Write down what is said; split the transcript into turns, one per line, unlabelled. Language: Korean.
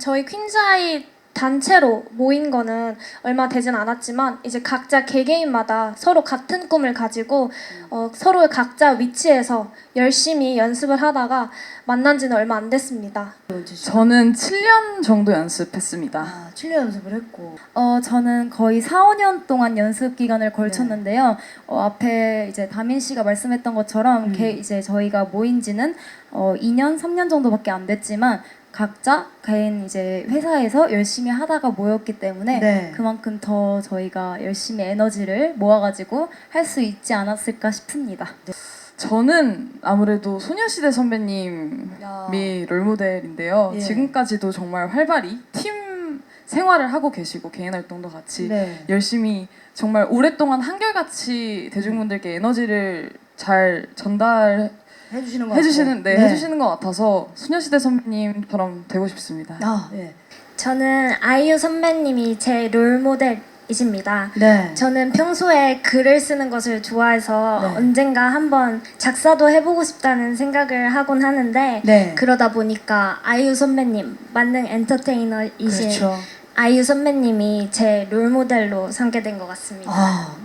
저희 퀸즈아이 단체로 모인 거는 얼마 되진 않았지만 이제 각자 개개인마다 서로 같은 꿈을 가지고 어, 서로 각자 위치에서 열심히 연습을 하다가 만난 지는 얼마 안 됐습니다.
저는 7년 정도 연습했습니다.
아, 7년 연습을 했고.
어, 저는 거의 4, 5년 동안 연습 기간을 걸쳤는데요. 어, 앞에 이제 다민 씨가 말씀했던 것처럼
음.
개- 이제 저희가 모인 지는 어, 2년, 3년 정도밖에 안 됐지만 각자 개인 이제 회사에서 열심히 하다가 모였기 때문에
네.
그만큼 더 저희가 열심히 에너지를 모아가지고 할 수 있지 않았을까 싶습니다.
저는 아무래도 소녀시대 선배님이
야.
롤모델인데요.
예.
지금까지도 정말 활발히 팀 생활을 하고 계시고 개인 활동도 같이
네.
열심히 정말 오랫동안 한결같이 대중분들께 에너지를 잘 전달
해주시는 거
해주시는 네,
같고.
해주시는 것 같아서 소녀시대 선배님처럼 되고 싶습니다.
아, 예.
저는 아이유 선배님이 제 롤모델이십니다.
네.
저는 평소에 글을 쓰는 것을 좋아해서
네.
언젠가 한번 작사도 해보고 싶다는 생각을 하곤 하는데
네.
그러다 보니까 아이유 선배님 만능 엔터테이너이신
그렇죠.
아이유 선배님이 제 롤모델로 삼게 된 것 같습니다.
아,